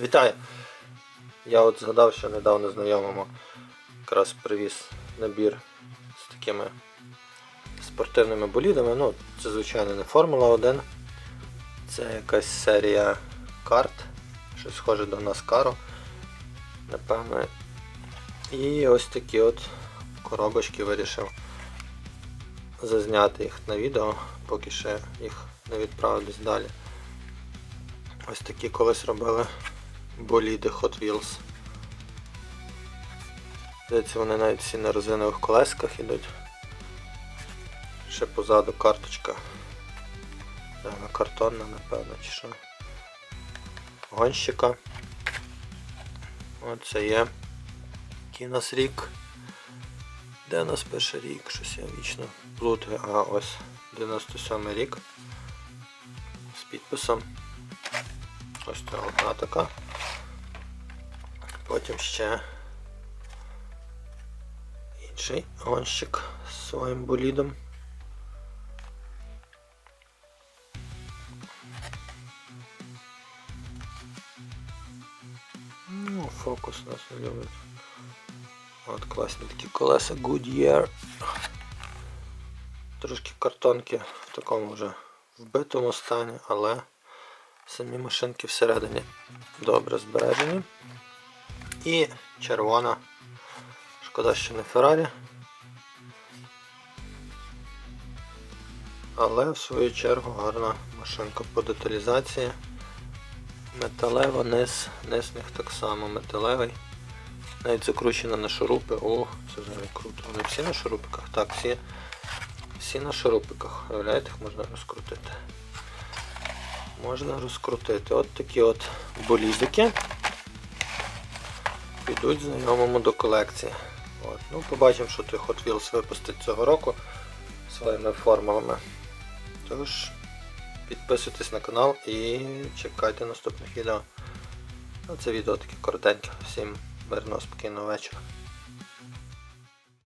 Вітаю! Я от згадав, що недавно знайомому якраз привіз набір з такими спортивними болідами. Ну, це звичайно не Формула 1. Це якась серія карт, щось схоже до Наскару, напевно. І ось такі от коробочки вирішив зазняти їх на відео, поки ще їх не відправив десь далі. Ось такі колись робили боліди Hot Wheels. Здається, вони навіть всі на резинових колесках ідуть. Ще позаду карточка. Да, вона картонна, напевно, чи що. Гонщика. Оце є. Який у нас рік. Де у нас перший рік? Щось я вічно плутаю. А ось 97 рік. З підписом. Ось це одна така. Потім ще інший гонщик з своїм болідом. Ну, фокус нас не любить. От класні такі колеса Goodyear. Трошки картонки в такому вже вбитому стані, але самі машинки всередині добре збережені. І червона. Шкода, що не Феррарі. Але в свою чергу гарна машинка по деталізації. Металева, низ, низ них так само металевий. Навіть закручена на шурупи. О, це взагалі круто. Вони всі на шурупиках? Так, всі, всі на шурупиках. Уявляєте, їх можна розкрутити. Можна розкрутити. От такі от болідики підуть знайомому до колекції. От. Ну, Побачимо, що той Hot Wheels випустить цього року своїми формулами. Тож, підписуйтесь на канал і чекайте наступних відео. А Це відео таке коротеньке. Всім мирного, спокійного вечора.